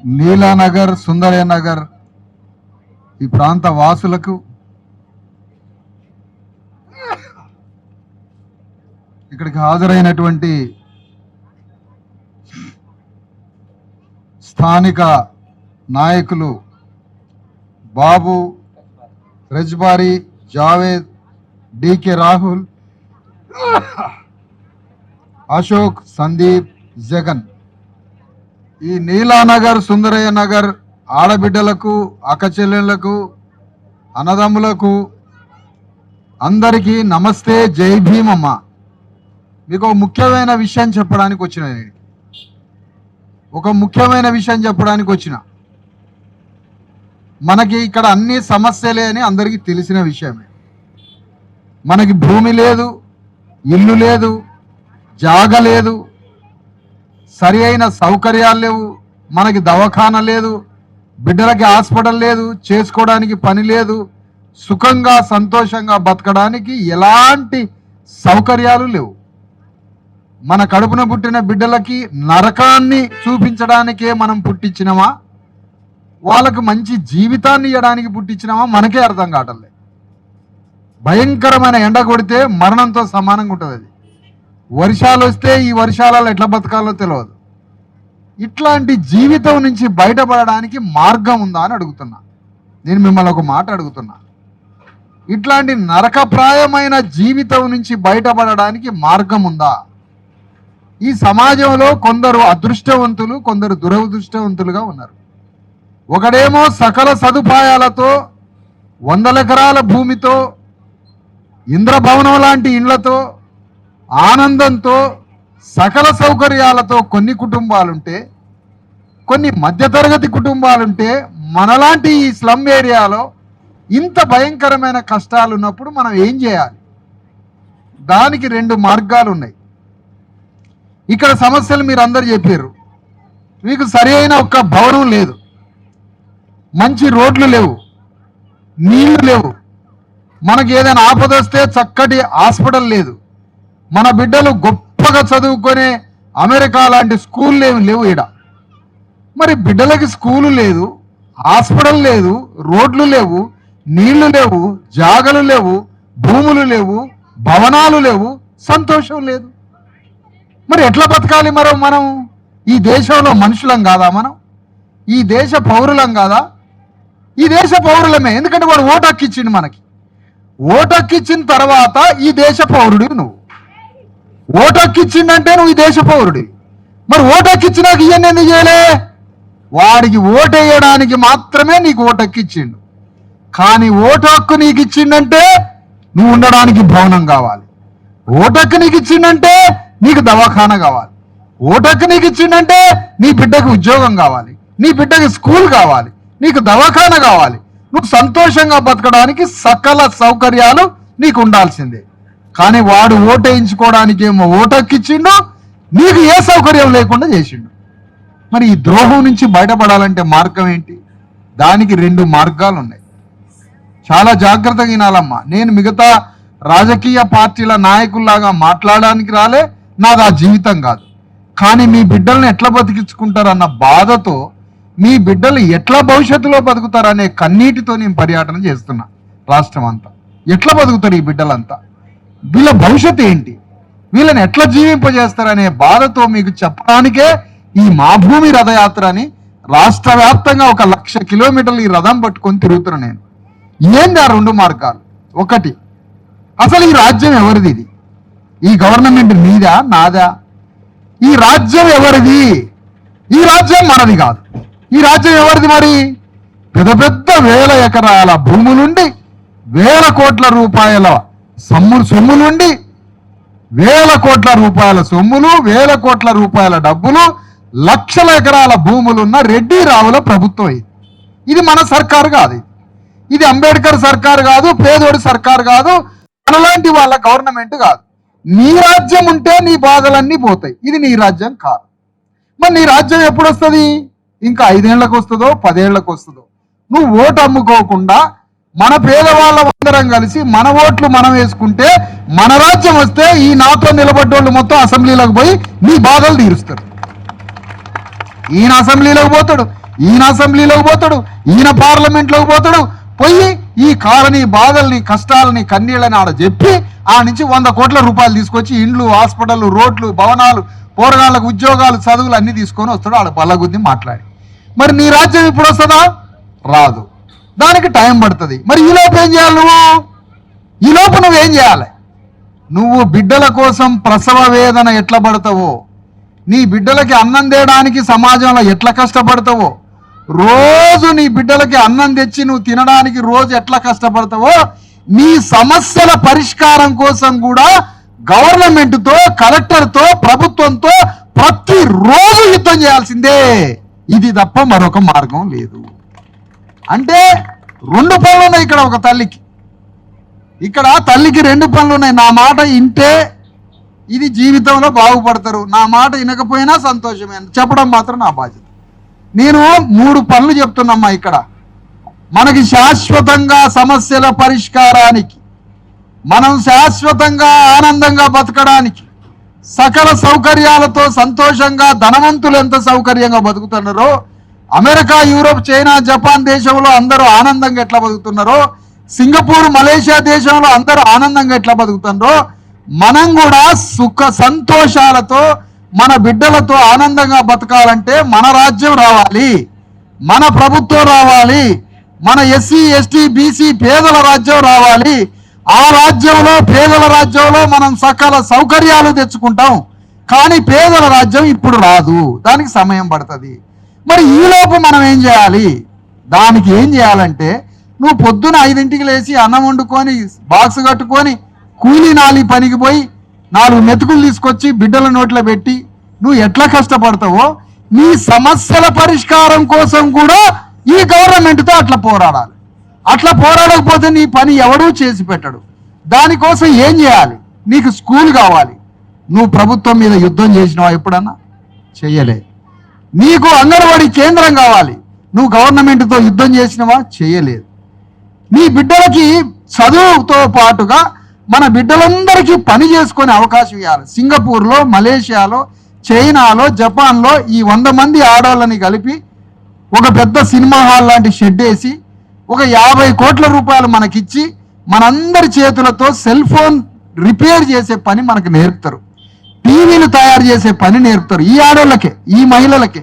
నీలానగర్ సుందరయ్య నగర్ ఈ ప్రాంత వాసులకు ఇక్కడికి హాజరైనటువంటి స్థానిక నాయకులు బాబు రజ్బారీ జావేద్ డికే రాహుల్ అశోక్ సందీప్ జగన్. ఈ నీలానగర్ సుందరయ్య నగర్ ఆడబిడ్డలకు అక్కచెల్లెళ్ళకు అన్నదమ్ములకు అందరికీ నమస్తే జై భీమమ్మ. మీకు ఒక ముఖ్యమైన విషయం చెప్పడానికి వచ్చిన నేను. ఒక ముఖ్యమైన విషయం చెప్పడానికి వచ్చిన. మనకి ఇక్కడ అన్ని సమస్యలే అని అందరికీ తెలిసిన విషయమే. మనకి భూమి లేదు ఇల్లు లేదు జాగ లేదు సరి అయిన సౌకర్యాలు లేవు. మనకి దవాఖాన లేదు. బిడ్డలకి హాస్పిటల్ లేదు. చేసుకోవడానికి పని లేదు. సుఖంగా సంతోషంగా బతకడానికి ఎలాంటి సౌకర్యాలు లేవు. మన కడుపున పుట్టిన బిడ్డలకి నరకాన్ని చూపించడానికే మనం పుట్టించినమా? వాళ్ళకు మంచి జీవితాన్ని ఇవ్వడానికి పుట్టించినామా? మనకే అర్థం కావటం భయంకరమైన ఎండ కొడితే మరణంతో సమానంగా ఉంటుంది అది. వర్షాలు వస్తే ఈ వర్షాలలో ఎట్లా బతకాలో తెలియదు ఇట్లాంటి జీవితం నుంచి బయటపడడానికి మార్గం ఉందా అని అడుగుతున్నా. నేను మిమ్మల్ని ఒక మాట అడుగుతున్నా. ఇట్లాంటి నరకప్రాయమైన జీవితం నుంచి బయటపడడానికి మార్గం ఉందా? ఈ సమాజంలో కొందరు అదృష్టవంతులు కొందరు దురదృష్టవంతులుగా ఉన్నారు. ఒకడేమో సకల సదుపాయాలతో వందల ఎకరాల భూమితో ఇంద్రభవనం లాంటి ఇండ్లతో ఆనందంతో సకల సౌకర్యాలతో కొన్ని కుటుంబాలుంటే కొన్ని మధ్యతరగతి కుటుంబాలుంటే మనలాంటి ఈ స్లమ్ ఏరియాలో ఇంత భయంకరమైన కష్టాలు ఉన్నప్పుడు మనం ఏం చేయాలి? దానికి రెండు మార్గాలు ఉన్నాయి ఇక్కడ సమస్యలు మీరు అందరు చెప్పారు మీకు సరి అయిన ఒక్క భవనం లేదు. మంచి రోడ్లు లేవు. నీళ్ళు లేవు. మనకి ఏదైనా ఆపద వస్తే చక్కటి హాస్పిటల్ లేదు. మన బిడ్డలు గొప్పగా చదువుకునే అమెరికా లాంటి స్కూల్ ఏమి లేవు ఈడ. మరి బిడ్డలకి స్కూలు లేదు హాస్పిటల్ లేదు రోడ్లు లేవు నీళ్ళు లేవు జాగలు లేవు భూములు లేవు భవనాలు లేవు సంతోషం లేదు. మరి ఎట్లా బతకాలి మరో మనం? ఈ దేశంలో మనుషులం కాదా మనం? ఈ దేశ పౌరులం కాదా? ఈ దేశ పౌరులమే ఎందుకంటే వాడు ఓటు హక్కిచ్చిండు మనకి. ఓటు హక్కిచ్చిన తర్వాత ఈ దేశ పౌరుడు నువ్వు. ఓటు హక్కు నువ్వు ఈ దేశ పౌరుడి. మరి ఓటు హక్కు ఇచ్చినాక ఇవన్నీ ఎందుకు చేయలే? వాడికి ఓటేయడానికి మాత్రమే నీకు ఓటు ఇచ్చిండు కానీ ఓటు హక్కు నీకు ఇచ్చిండంటే నువ్వు ఉండడానికి భవనం కావాలి. ఓటు హక్కు నీకు ఇచ్చిండంటే నీకు దవాఖాన కావాలి. ఓటు హక్కు నీకు ఇచ్చిండంటే నీ బిడ్డకు ఉద్యోగం కావాలి. నీ బిడ్డకి స్కూల్ కావాలి. నీకు దవాఖాన కావాలి. నువ్వు సంతోషంగా బతకడానికి సకల సౌకర్యాలు నీకు ఉండాల్సిందే. కానీ వాడు ఓటేయించుకోవడానికి ఏమో ఓటక్కిచ్చిండు నీకు ఏ సౌకర్యం లేకుండా చేసిండు. మరి ఈ ద్రోహం నుంచి బయటపడాలంటే మార్గం ఏంటి? దానికి రెండు మార్గాలు ఉన్నాయి చాలా జాగ్రత్తగా వినాలమ్మా. నేను మిగతా రాజకీయ పార్టీల నాయకుల్లాగా మాట్లాడడానికి రాలే నాది ఆ జీవితం కాదు. కానీ మీ బిడ్డల్ని ఎట్లా బతికించుకుంటారన్న బాధతో మీ బిడ్డలు ఎట్లా భవిష్యత్తులో బతుకుతారనే కన్నీటితో నేను పర్యటన చేస్తున్నా రాష్ట్రం అంతా ఎట్లా బతుకుతారు ఈ బిడ్డలంతా? వీళ్ళ భవిష్యత్తు ఏంటి? వీళ్ళని ఎట్లా జీవింపజేస్తారనే బాధతో మీకు చెప్పడానికే ఈ మా భూమి రథయాత్ర అని రాష్ట్ర వ్యాప్తంగా ఒక లక్ష కిలోమీటర్లు ఈ రథం పట్టుకొని తిరుగుతున్నాను నేను. ఏంది ఆ రెండు మార్గాలు? ఒకటి అసలు ఈ రాజ్యం ఎవరిది ఇది? ఈ గవర్నమెంట్ మీదా నాదా? ఈ రాజ్యం ఎవరిది? ఈ రాజ్యం మనది కాదు. ఈ రాజ్యం ఎవరిది మరి? పెద్ద పెద్ద వేల ఎకరాల భూములుండి వేల కోట్ల రూపాయల సొమ్ము నుండి వేల కోట్ల రూపాయల సొమ్ములు వేల కోట్ల రూపాయల డబ్బులు లక్షల ఎకరాల భూములున్న రెడ్డి రావుల ప్రభుత్వం ఇది. ఇది మన సర్కారు కాదు. ఇది. ఇది అంబేద్కర్ సర్కారు కాదు పేదోడి సర్కారు కాదు మనలాంటి వాళ్ళ గవర్నమెంట్ కాదు. నీ రాజ్యం ఉంటే నీ బాధలన్నీ పోతాయి. ఇది నీ రాజ్యం కాదు. మరి నీ రాజ్యం ఎప్పుడు వస్తుంది? ఇంకా ఐదేళ్ళకు వస్తుందో పదేళ్ళకు వస్తుందో. నువ్వు ఓటు అమ్ముకోకుండా మన పేదవాళ్ళ అందరం కలిసి మన ఓట్లు మనం వేసుకుంటే మన రాజ్యం వస్తే ఈ నాతో నిలబడ్డోళ్ళు మొత్తం అసెంబ్లీలోకి పోయి నీ బాధలు తీరుస్తారు. ఈయన అసెంబ్లీలోకి పోతాడు ఈయన అసెంబ్లీలోకి పోతాడు ఈయన పార్లమెంట్లోకి పోతాడు. పోయి ఈ కాలనీ బాధల్ని కష్టాలని కన్నీళ్ళని ఆడ చెప్పి ఆ నుంచి వంద కోట్ల రూపాయలు తీసుకొచ్చి ఇండ్లు హాస్పిటల్ రోడ్లు భవనాలు పోరగాళ్ళకు ఉద్యోగాలు చదువులు అన్ని తీసుకొని వస్తాడు ఆడ బల్లగుద్ది మాట్లాడి. మరి నీ రాజ్యం ఇప్పుడు వస్తుందా? రాదు. దానికి టైం పడుతుంది. మరి ఈ లోపు ఏం చేయాలి నువ్వు? ఈ లోపు నువ్వేం చేయాలి? నువ్వు బిడ్డల కోసం ప్రసవ వేదన ఎట్లా పడతావో నీ బిడ్డలకి అన్నం తేయడానికి సమాజంలో ఎట్లా కష్టపడతావో రోజు నీ బిడ్డలకి అన్నం తెచ్చి నువ్వు తినడానికి రోజు ఎట్లా కష్టపడతావో నీ సమస్యల పరిష్కారం కోసం కూడా గవర్నమెంట్తో కలెక్టర్తో ప్రభుత్వంతో ప్రతిరోజు యుద్ధం చేయాల్సిందే. ఇది తప్ప మరొక మార్గం లేదు. అంటే రెండు పనులు ఉన్నాయి ఇక్కడ ఒక తల్లికి. ఇక్కడ తల్లికి రెండు పనులు ఉన్నాయి నా మాట ఇంటే ఇది జీవితంలో బాగుపడతారు. నా మాట వినకపోయినా సంతోషమే. చెప్పడం మాత్రం నా బాధ్యత. నేను మూడు పనులు చెప్తున్నామ్మా ఇక్కడ. మనకి శాశ్వతంగా సమస్యల పరిష్కారానికి మనం శాశ్వతంగా ఆనందంగా బతకడానికి సకల సౌకర్యాలతో సంతోషంగా ధనవంతులు ఎంత సౌకర్యంగా బతుకుతున్నారో అమెరికా యూరోప్ చైనా జపాన్ దేశంలో అందరూ ఆనందంగా ఎట్లా బతుకుతున్నారో సింగపూర్ మలేషియా దేశంలో అందరూ ఆనందంగా ఎట్లా బతుకుతున్నారో మనం కూడా సుఖ సంతోషాలతో మన బిడ్డలతో ఆనందంగా బతకాలంటే మన రాజ్యం రావాలి మన ప్రభుత్వం రావాలి మన ఎస్సీ ఎస్టీ బీసీ పేదల రాజ్యం రావాలి. ఆ రాజ్యంలో పేదల రాజ్యంలో మనం సకల సౌకర్యాలు తెచ్చుకుంటాం. కానీ పేదల రాజ్యం ఇప్పుడు రాదు. దానికి సమయం పడుతుంది. మరి ఈలోపు మనం ఏం చేయాలి? దానికి ఏం చేయాలంటే నువ్వు పొద్దున ఐదింటికి లేచి అన్నం వండుకొని బాక్స్ కట్టుకొని కూలీ నాలి పనికి పోయి నాలుగు మెతుకులు తీసుకొచ్చి బిడ్డల నోట్లో పెట్టి నువ్వు ఎట్లా కష్టపడతావో నీ సమస్యల పరిష్కారం కోసం కూడా ఈ గవర్నమెంట్తో అట్లా పోరాడాలి. అట్లా పోరాడకపోతే నీ పని ఎవడూ చేసి పెట్టడు. దానికోసం ఏం చేయాలి? నీకు స్కూల్ కావాలి. నువ్వు ప్రభుత్వం మీద యుద్ధం చేసినావా ఎప్పుడన్నా? చెయ్యలే. నీకు అంగన్వాడీ కేంద్రం కావాలి. నువ్వు గవర్నమెంట్తో యుద్ధం చేసినవా? చేయలేదు. నీ బిడ్డలకి చదువుతో పాటుగా మన బిడ్డలందరికీ పని చేసుకునే అవకాశం ఇవ్వాలి. సింగపూర్లో మలేషియాలో చైనాలో జపాన్లో ఈ వంద మంది ఆడవాళ్ళని కలిపి ఒక పెద్ద సినిమా హాల్ లాంటి షెడ్ వేసి ఒక యాభై కోట్ల రూపాయలు మనకిచ్చి మనందరి చేతులతో సెల్ ఫోన్ రిపేర్ చేసే పని మనకు నేర్పుతారు. టీవీలు తయారు చేసే పని నేర్పుతారు. ఈ ఆడోళ్ళకే ఈ మహిళలకే.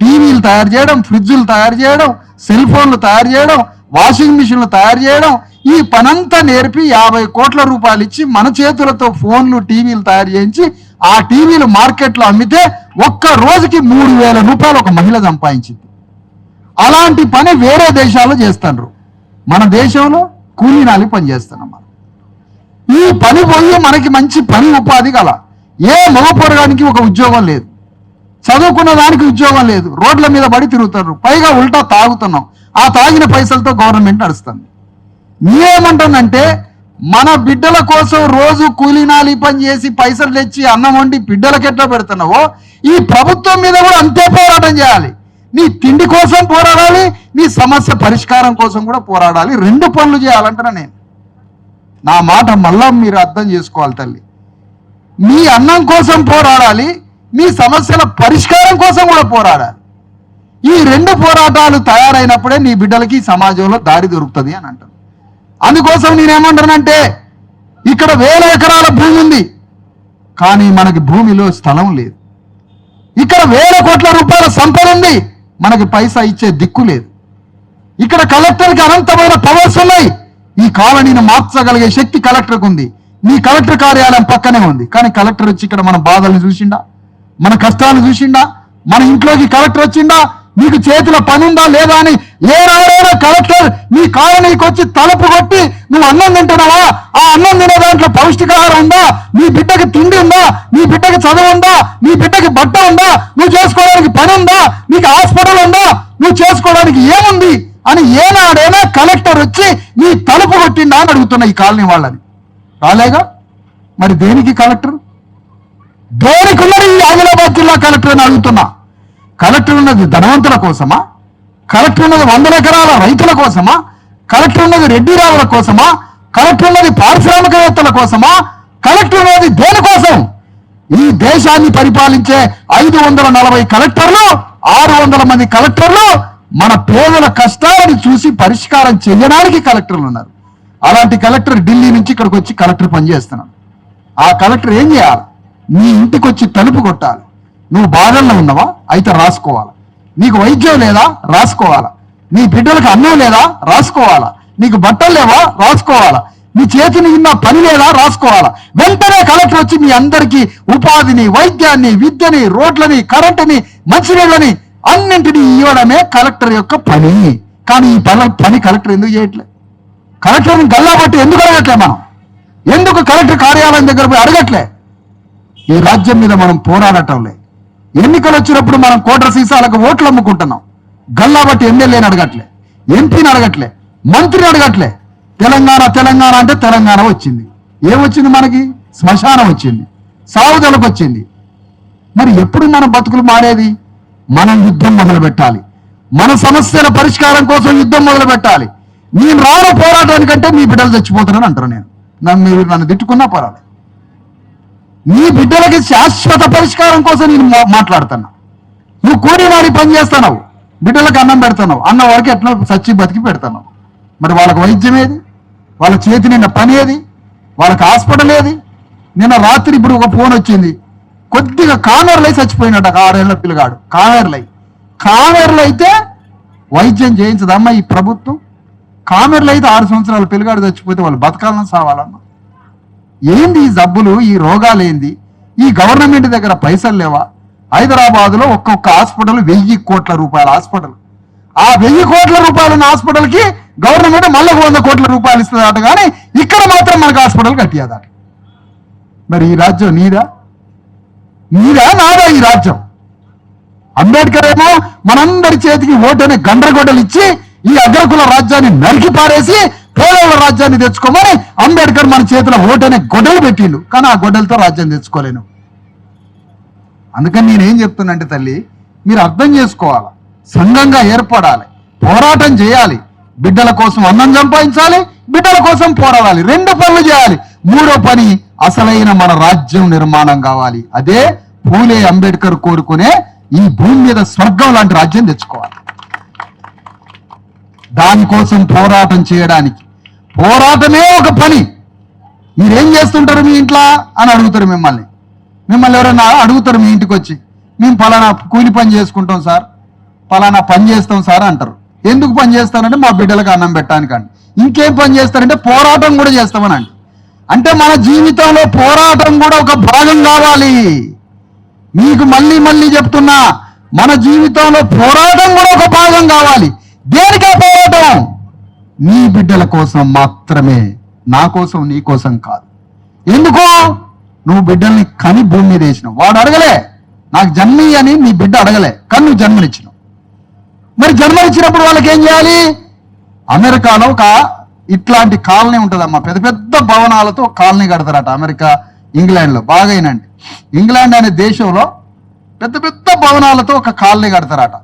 టీవీలు తయారు చేయడం ఫ్రిడ్జులు తయారు చేయడం సెల్ ఫోన్లు తయారు చేయడం వాషింగ్ మిషన్లు తయారు చేయడం ఈ పనంతా నేర్పి యాభై కోట్ల రూపాయలు ఇచ్చి మన చేతులతో ఫోన్లు టీవీలు తయారు చేయించి ఆ టీవీలు మార్కెట్లో అమ్మితే ఒక్క రోజుకి మూడు వేల రూపాయలు ఒక మహిళ సంపాదించింది. అలాంటి పని వేరే దేశాల్లో చేస్తారు మన దేశంలో కూలీనాలి పని చేస్తున్నాం ఈ పని పోయి మనకి మంచి పని ఉపాధి కల. ఏ మగ పొరగానికి ఒక ఉద్యోగం లేదు. చదువుకున్న దానికి ఉద్యోగం లేదు. రోడ్ల మీద పడి తిరుగుతారు. పైగా ఉల్టా తాగుతున్నాం. ఆ తాగిన పైసలతో గవర్నమెంట్ నడుస్తుంది. నేనేమంటానంటే మన బిడ్డల కోసం రోజు కూలీనాలి పని చేసి పైసలు తెచ్చి అన్నం వండి బిడ్డలకు ఎట్లా పెడుతున్నావో ఈ ప్రభుత్వం మీద కూడా అంతే పోరాటం చేయాలి. నీ తిండి కోసం పోరాడాలి నీ సమస్య పరిష్కారం కోసం కూడా పోరాడాలి. రెండు పనులు చేయాలంటున్నా నేను. నా మాట మళ్ళా మీరు అర్థం చేసుకోవాలి తల్లి. మీ అన్నం కోసం పోరాడాలి మీ సమస్యల పరిష్కారం కోసం కూడా పోరాడాలి. ఈ రెండు పోరాటాలు తయారైనప్పుడే నీ బిడ్డలకి సమాజంలో దారి దొరుకుతుంది అని అంటాను అందుకోసం నేనేమంటానంటే ఇక్కడ వేల ఎకరాల భూమి ఉంది కానీ మనకి భూమిలో స్థలం లేదు. ఇక్కడ వేల కోట్ల రూపాయల సంపద ఉంది మనకి పైసా ఇచ్చే దిక్కు లేదు. ఇక్కడ కలెక్టర్కి అనంతమైన పవర్స్ ఉన్నాయి ఈ కాలనీని మార్చగలిగే శక్తి కలెక్టర్కు ఉంది మీ కలెక్టర్ కార్యాలయం పక్కనే ఉంది. కానీ కలెక్టర్ వచ్చి ఇక్కడ మన బాధల్ని చూసిండా? మన కష్టాలను చూసిండా? మన ఇంట్లోకి కలెక్టర్ వచ్చిండా? నీకు చేతిలో పనుందా లేదా అని ఏ రాడైనా కలెక్టర్ నీ కాలనీకి వచ్చి తలుపు కొట్టి నువ్వు అన్నం తింటున్నావా? ఆ అన్నం తినే దాంట్లో పౌష్టికాహారం ఉందా? నీ బిడ్డకి తిండి ఉందా? నీ బిడ్డకి చదువు ఉందా? నీ బిడ్డకి బట్ట ఉందా? నువ్వు చేసుకోవడానికి పని ఉందా? నీకు హాస్పిటల్ ఉందా? నువ్వు చేసుకోవడానికి ఏముంది? అని ఏనాడైనా కలెక్టర్ వచ్చి నీ తలుపు కొట్టిండా అని అడుగుతున్నా ఈ కాలనీ వాళ్ళని. రాలేగా? మరి దేనికి కలెక్టర్? దేనికి ఉన్నది ఆదిలాబాద్ జిల్లా కలెక్టర్ అని అడుగుతున్నా? కలెక్టర్ ఉన్నది ధనవంతుల కోసమా? కలెక్టర్ ఉన్నది వందల ఎకరాల రైతుల కోసమా? కలెక్టర్ ఉన్నది రెడ్డి రావుల కోసమా? కలెక్టర్ ఉన్నది పారిశ్రామికవేత్తల కోసమా? కలెక్టర్ ఉన్నది దేనికోసం? ఈ దేశాన్ని పరిపాలించే ఐదు వందల నలభై కలెక్టర్లు ఆరు వందల మంది కలెక్టర్లు మన పేదల కష్టాలను చూసి పరిష్కారం చేయడానికి కలెక్టర్లు ఉన్నారు. అలాంటి కలెక్టర్ ఢిల్లీ నుంచి ఇక్కడికి వచ్చి కలెక్టర్ పనిచేస్తున్నాను ఆ కలెక్టర్ ఏం చేయాలి? నీ ఇంటికి వచ్చి తలుపు కొట్టాలి. నువ్వు బాధల్లో ఉన్నావా? అయితే రాసుకోవాలి. నీకు వైద్యం లేదా? రాసుకోవాలా. నీ బిడ్డలకు అన్నం లేదా? రాసుకోవాలా. నీకు బట్టలు లేవా? రాసుకోవాలా. నీ చేతిని ఉన్న పని లేదా? రాసుకోవాలా. వెంటనే కలెక్టర్ వచ్చి మీ అందరికీ ఉపాధిని వైద్యాన్ని విద్యని రోడ్లని కరెంటుని మంచినీళ్ళని అన్నింటినీ ఇవ్వడమే కలెక్టర్ యొక్క పని. కానీ ఈ పని పని కలెక్టర్ ఎందుకు చేయట్లేదు కలెక్టర్ని గల్లాబట్టి ఎందుకు అడగట్లే మనం? ఎందుకు కలెక్టర్ కార్యాలయం దగ్గర పోయి అడగట్లే? ఈ రాజ్యం మీద మనం పోరాడటంలే ఎన్నికలు వచ్చినప్పుడు మనం కోట్ర సీసాలకు ఓట్లు అమ్ముకుంటున్నాం. గల్లాబట్టి ఎమ్మెల్యేని అడగట్లే. ఎంపీని అడగట్లే. మంత్రిని అడగట్లే. తెలంగాణ తెలంగాణ అంటే తెలంగాణ వచ్చింది. ఏమొచ్చింది మనకి? శ్మశానం వచ్చింది. సాగుదలకు వచ్చింది. మరి ఎప్పుడు మన బతుకులు మారేది? మనం యుద్ధం మొదలు పెట్టాలి మన సమస్యల పరిష్కారం కోసం యుద్ధం మొదలు పెట్టాలి నేను రాను పోరాటానికంటే మీ బిడ్డలు చచ్చిపోతున్నాను అంటారు నేను. నన్ను మీరు నన్ను తిట్టుకున్నా పర్వాలేదు. నీ బిడ్డలకి శాశ్వత పరిష్కారం కోసం నేను మా- మాట్లాడుతున్నా. నువ్వు కూలినాడి పని చేస్తున్నావు. బిడ్డలకు అన్నం పెడుతున్నావు. అన్న వాడికి ఎట్లా సచ్చి బతికి పెడుతున్నావు? మరి వాళ్ళకి వైద్యం ఏది? వాళ్ళ చేతి నిన్న పని ఏది? వాళ్ళకి హాస్పిటల్ ఏది? నిన్న రాత్రి ఇప్పుడు ఒక ఫోన్ వచ్చింది. కొద్దిగా కానర్లై చచ్చిపోయినట ఆరేళ్ళ పిల్లగాడు. కానర్లై కానర్లు అయితే వైద్యం చేయించదమ్మా ఈ ప్రభుత్వం. కామెర్లు అయితే ఆరు సంవత్సరాలు పిల్లగాడు చచ్చిపోతే వాళ్ళు బతకాలని సావాలన్నా ఏంది ఈ జబ్బులు ఈ రోగాలు ఏంది? ఈ గవర్నమెంట్ దగ్గర పైసలు లేవా? హైదరాబాద్లో ఒక్కొక్క హాస్పిటల్ వెయ్యి కోట్ల రూపాయల హాస్పిటల్. ఆ వెయ్యి కోట్ల రూపాయలున్న ఉన్న హాస్పిటల్కి గవర్నమెంట్ మళ్ళీ వంద కోట్ల రూపాయలు ఇస్తుందట కానీ ఇక్కడ మాత్రం మనకు హాస్పిటల్ కట్టియదట. మరి ఈ రాజ్యం నీదా? నీదా? నాదా ఈ రాజ్యం? అంబేద్కర్ ఏమో మనందరి చేతికి ఓటనే గండ్రగొడ్డలు ఇచ్చి ఈ అగ్రకుల రాజ్యాన్ని నరికి పారేసి పేదల రాజ్యాన్ని తెచ్చుకోమని అంబేద్కర్ మన చేతిలో ఓటనే గొడ్డలు పెట్టిండు. కానీ ఆ గొడ్డలతో రాజ్యం తెచ్చుకోలేను. అందుకని నేనేం చెప్తున్నంటే తల్లి మీరు అర్థం చేసుకోవాలి. సంఘంగా ఏర్పడాలి. పోరాటం చేయాలి. బిడ్డల కోసం అన్నం సంపాదించాలి బిడ్డల కోసం పోరాడాలి. రెండు పనులు చేయాలి. మూడో పని అసలైన మన రాజ్యం నిర్మాణం కావాలి. అదే పూలే అంబేద్కర్ కోరుకునే ఈ భూమి మీద స్వర్గం లాంటి రాజ్యం తెచ్చుకోవాలి. దానికోసం పోరాటం చేయడానికి. పోరాటమే ఒక పని. మీరేం చేస్తుంటారు మీ ఇంట్లో అని అడుగుతారు మిమ్మల్ని. మిమ్మల్ని ఎవరైనా అడుగుతారు మీ ఇంటికి వచ్చి మేము పలానా కూలి పని చేసుకుంటాం సార్ పలానా పని చేస్తాం సార్ అంటారు. ఎందుకు పని చేస్తారంటే మా బిడ్డలకు అన్నం పెట్టడానికండి ఇంకేం పని చేస్తారంటే పోరాటం కూడా చేస్తామనండి. అంటే మన జీవితంలో పోరాటం కూడా ఒక భాగం కావాలి. మీకు మళ్ళీ మళ్ళీ చెప్తున్నా మన జీవితంలో పోరాటం కూడా ఒక భాగం కావాలి. దేనికే పోరాటం? నీ బిడ్డల కోసం మాత్రమే నా కోసం నీ కోసం కాదు. ఎందుకు? నువ్వు బిడ్డల్ని కని భూమి మీద వేసినావు. వాడు అడగలే నాకు జన్మి అని నీ బిడ్డ అడగలే కానీ నువ్వు జన్మనిచ్చినావు. మరి జన్మనిచ్చినప్పుడు వాళ్ళకి ఏం చేయాలి? అమెరికాలో ఒక ఇట్లాంటి కాలనీ ఉంటుందమ్మా. పెద్ద పెద్ద భవనాలతో కాలనీ కడతారట అమెరికా ఇంగ్లాండ్లో. బాగా అయినండి ఇంగ్లాండ్ అనే దేశంలో పెద్ద పెద్ద భవనాలతో ఒక కాలనీ కడతారట.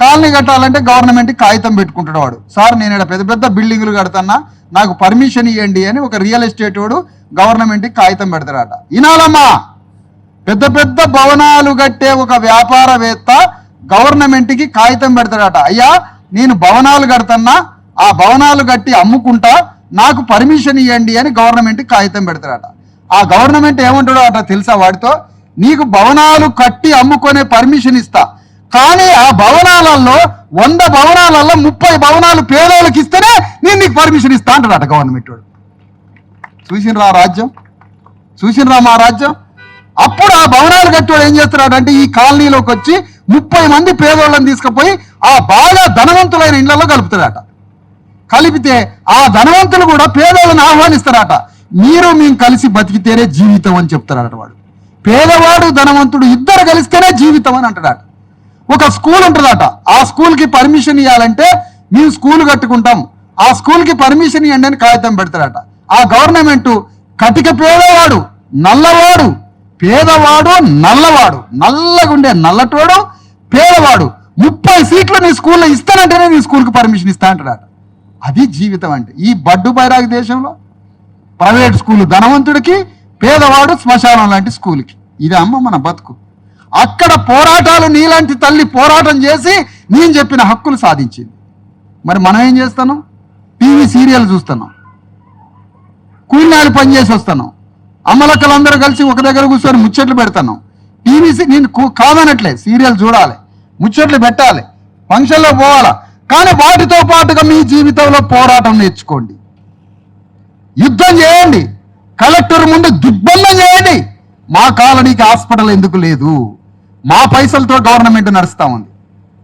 కాలనీ కట్టాలంటే గవర్నమెంట్ కాగితం పెట్టుకుంటాడు వాడు. సార్ నేను ఇక్కడ పెద్ద పెద్ద బిల్డింగులు కడతానా నాకు పర్మిషన్ ఇవ్వండి అని ఒక రియల్ ఎస్టేట్ వాడు గవర్నమెంట్కి కాగితం పెడతాడట. వినాలమ్మా పెద్ద పెద్ద భవనాలు కట్టే ఒక వ్యాపారవేత్త గవర్నమెంట్కి కాగితం పెడతాడట. అయ్యా నేను భవనాలు కడతన్నా ఆ భవనాలు కట్టి అమ్ముకుంటా నాకు పర్మిషన్ ఇవ్వండి అని గవర్నమెంట్కి కాగితం పెడతాడట. ఆ గవర్నమెంట్ ఏమంటాడో అట తెలుసా వాడితో? నీకు భవనాలు కట్టి అమ్ముకునే పర్మిషన్ ఇస్తా. కానీ ఆ భవనాలలో వంద భవనాలలో ముప్పై భవనాలు పేదోళ్ళకి ఇస్తేనే నేను నీకు పర్మిషన్ ఇస్తా అంటాడట గవర్నమెంట్ వాడు. చూసినరా రాజ్యం? చూసినరా మా రాజ్యం? అప్పుడు ఆ భవనాలు కట్టేవాడు ఏం చేస్తున్నాడంటే ఈ కాలనీలోకి వచ్చి ముప్పై మంది పేదోళ్ళని తీసుకుపోయి ఆ బాగా ధనవంతులైన ఇళ్ళలో కలుపుతాడట కలిపితే ఆ ధనవంతులు కూడా పేదోళ్ళని ఆహ్వానిస్తారట. మీరు మేము కలిసి బతికితేనే జీవితం అని చెప్తారట వాడు. పేదవాడు ధనవంతుడు ఇద్దరు కలిస్తేనే జీవితం అని అంటాడట ఒక స్కూల్ ఉంటుందట. ఆ స్కూల్కి పర్మిషన్ ఇవ్వాలంటే మేము స్కూల్ కట్టుకుంటాం. ఆ స్కూల్కి పర్మిషన్ ఇవ్వండి అని కాగితం పెడతారట. ఆ గవర్నమెంట్ కటిక పేదవాడు నల్లవాడు పేదవాడు నల్లవాడు నల్లగుండే నల్లటోడు పేదవాడు ముప్పై సీట్లు నీ స్కూల్లో ఇస్తానంటేనే నీ స్కూల్కి పర్మిషన్ ఇస్తా అంటాడట. అది జీవితం అంటే. ఈ బడ్డు బైరాగ్ దేశంలో ప్రైవేట్ స్కూల్ ధనవంతుడికి పేదవాడు శ్మశానం లాంటి స్కూల్కి. ఇది అమ్మ మన బతుకు. అక్కడ పోరాటాలు నీలాంటి తల్లి పోరాటం చేసి నేను చెప్పిన హక్కులు సాధించింది. మరి మనం ఏం చేస్తాను టీవీ సీరియల్ చూస్తున్నాం. కూలినాలు పని చేసి వస్తున్నాం. అమ్మలక్కలందరూ కలిసి ఒక దగ్గర కూర్చొని ముచ్చట్లు పెడతాను టీవీ నేను కాదనట్లే సీరియల్ చూడాలి ముచ్చట్లు పెట్టాలి ఫంక్షన్లో పోవాలా. కానీ వాటితో పాటుగా మీ జీవితంలో పోరాటం నేర్చుకోండి. యుద్ధం చేయండి. కలెక్టర్ ముందు దిగ్బంధం చేయండి. మా కాలనీకి హాస్పిటల్ ఎందుకు లేదు? మా పైసలతో గవర్నమెంట్ నడుస్తా ఉంది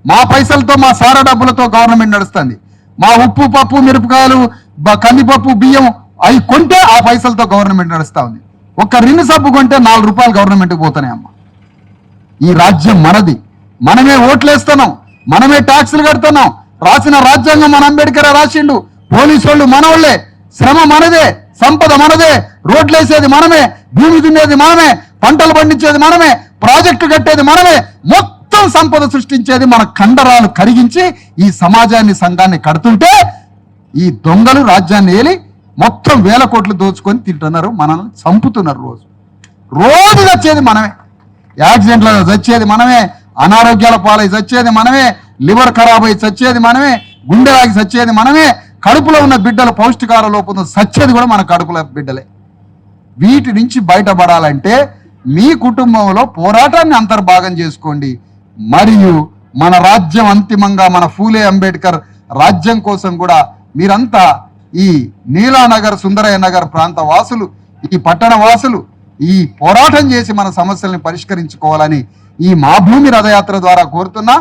మా పైసలతో మా సారా డబ్బులతో గవర్నమెంట్ నడుస్తుంది. మా ఉప్పు పప్పు మిరపకాయలు కందిపప్పు బియ్యం అవి కొంటే ఆ పైసలతో గవర్నమెంట్ నడుస్తా ఉంది ఒక్క రిన్ సబ్బు కొంటే నాలుగు రూపాయలు గవర్నమెంట్కి పోతున్నాయి అమ్మ. ఈ రాజ్యం మనది. మనమే ఓట్లేస్తున్నాం. మనమే ట్యాక్సులు కడుతున్నాం. రాసిన రాజ్యాంగం మన అంబేద్కర్ రాసిండు. పోలీసు వాళ్ళు మనోళ్ళే. శ్రమ మనదే. సంపద మనదే. రోడ్లేసేది మనమే. భూమి దున్నేది మనమే. పంటలు పండించేది మనమే. ప్రాజెక్టు కట్టేది మనమే మొత్తం సంపద సృష్టించేది మన కండరాలు కరిగించి ఈ సమాజాన్ని సంఘాన్ని కడుతుంటే ఈ దొంగలు రాజ్యాన్ని ఏలి మొత్తం వేల కోట్లు దోచుకొని తింటున్నారు మనల్ని చంపుతున్నారు రోజు. రోజు వచ్చేది మనమే. యాక్సిడెంట్ల చచ్చేది మనమే అనారోగ్యాల పాలై చచ్చేది మనమే లివర్ ఖరాబ్ అయి చచ్చేది మనమే గుండెలాగి చచ్చేది మనమే కడుపులో ఉన్న బిడ్డలు పౌష్టికార లోపంతో చచ్చేది కూడా మన కడుపులో బిడ్డలే. వీటి నుంచి బయటపడాలంటే మీ కుటుంబంలో పోరాటాన్ని అంతర్భాగం చేసుకోండి. మరియు మన రాజ్యం అంతిమంగా మన ఫూలే అంబేద్కర్ రాజ్యం కోసం కూడా మీరంతా ఈ నీలానగర్ సుందరయ్య నగర్ ప్రాంత వాసులు ఈ పట్టణ వాసులు ఈ పోరాటం చేసి మన సమస్యల్ని పరిష్కరించుకోవాలని ఈ మా భూమి రథయాత్ర ద్వారా కోరుతున్నా.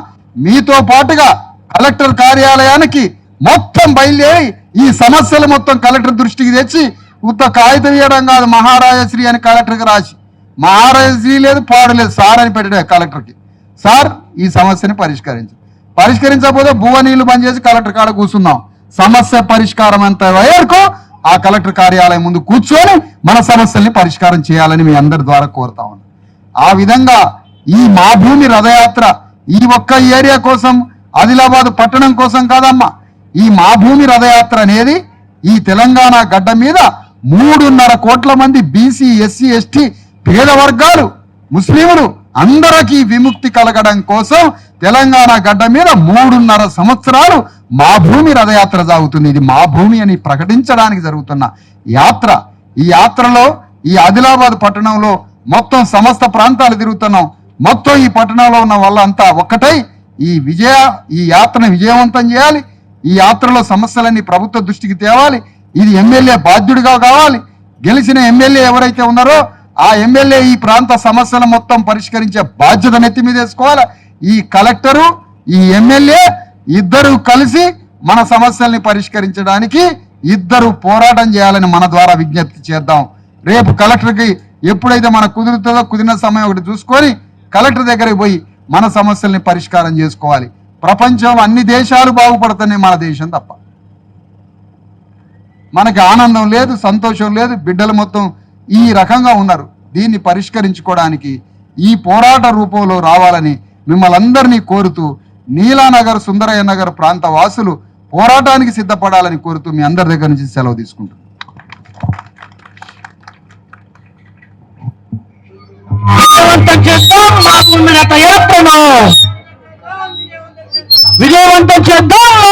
మీతో పాటుగా కలెక్టర్ కార్యాలయానికి మొత్తం బయలుదేరి ఈ సమస్యలు మొత్తం కలెక్టర్ దృష్టికి తెచ్చి ఉత్త కాగితం ఇవ్వడం కాదు మహారాజశ్రీ అని కలెక్టర్కి రాసి మహారాజీ లేదు పాడు లేదు. సార్ అని పెట్టడం కలెక్టర్కి. సార్ ఈ సమస్యని పరిష్కరించు. పరిష్కరించకపోతే భువ నీళ్ళు బంద్ చేసి కలెక్టర్ కాడ కూర్చున్నాం సమస్య పరిష్కారం అంత వరకు ఆ కలెక్టర్ కార్యాలయం ముందు కూర్చొని మన సమస్యల్ని పరిష్కారం చేయాలని మీ అందరి ద్వారా కోరుతా ఉన్నాం. ఆ విధంగా ఈ మా భూమి రథయాత్ర ఈ ఒక్క ఏరియా కోసం ఆదిలాబాద్ పట్టణం కోసం కాదమ్మా. ఈ మా భూమి రథయాత్ర అనేది ఈ తెలంగాణ గడ్డ మీద మూడున్నర కోట్ల మంది బీసీ ఎస్సీ ఎస్టీ పేద వర్గాలు ముస్లింలు అందరికీ విముక్తి కలగడం కోసం తెలంగాణ గడ్డ మీద మూడున్నర సంవత్సరాలు మా భూమి రథయాత్ర సాగుతుంది. ఇది మా భూమి అని ప్రకటించడానికి జరుగుతున్న యాత్ర. ఈ యాత్రలో ఈ ఆదిలాబాద్ పట్టణంలో మొత్తం సమస్త ప్రాంతాలు తిరుగుతున్నాం. మొత్తం ఈ పట్టణంలో ఉన్న వాళ్ళంతా ఒక్కటై ఈ విజయ ఈ యాత్రను విజయవంతం చేయాలి. ఈ యాత్రలో సమస్యలన్నీ ప్రభుత్వ దృష్టికి తేవాలి. ఇది ఎమ్మెల్యే బాధ్యుడిగా కావాలి. గెలిచిన ఎమ్మెల్యే ఎవరైతే ఉన్నారో ఆ ఎమ్మెల్యే ఈ ప్రాంత సమస్యలు మొత్తం పరిష్కరించే బాధ్యత నెత్తి మీద వేసుకోవాలి? ఈ కలెక్టరు ఈ ఎమ్మెల్యే ఇద్దరు కలిసి మన సమస్యల్ని పరిష్కరించడానికి ఇద్దరు పోరాటం చేయాలని మన ద్వారా విజ్ఞప్తి చేద్దాం. రేపు కలెక్టర్కి ఎప్పుడైతే మన కుదురుతుందో కుదిరిన సమయం ఒకటి చూసుకొని కలెక్టర్ దగ్గరికి పోయి మన సమస్యల్ని పరిష్కారం చేసుకోవాలి. ప్రపంచంలో అన్ని దేశాలు బాగుపడుతున్నాయి మన దేశం తప్ప. మనకి ఆనందం లేదు సంతోషం లేదు బిడ్డలు మొత్తం ఈ రకంగా ఉన్నారు. దీన్ని పరిష్కరించుకోవడానికి ఈ పోరాట రూపంలో రావాలని మిమ్మల్ని అందరినీ కోరుతూ నీలానగర్ సుందరయ్య నగర్ ప్రాంత వాసులు పోరాటానికి సిద్ధపడాలని కోరుతూ మీ అందరి దగ్గర నుంచి సెలవు తీసుకుంటాం విజయవంతం చేద్దాం. మా భూమి విజయవంతం చేద్దాం.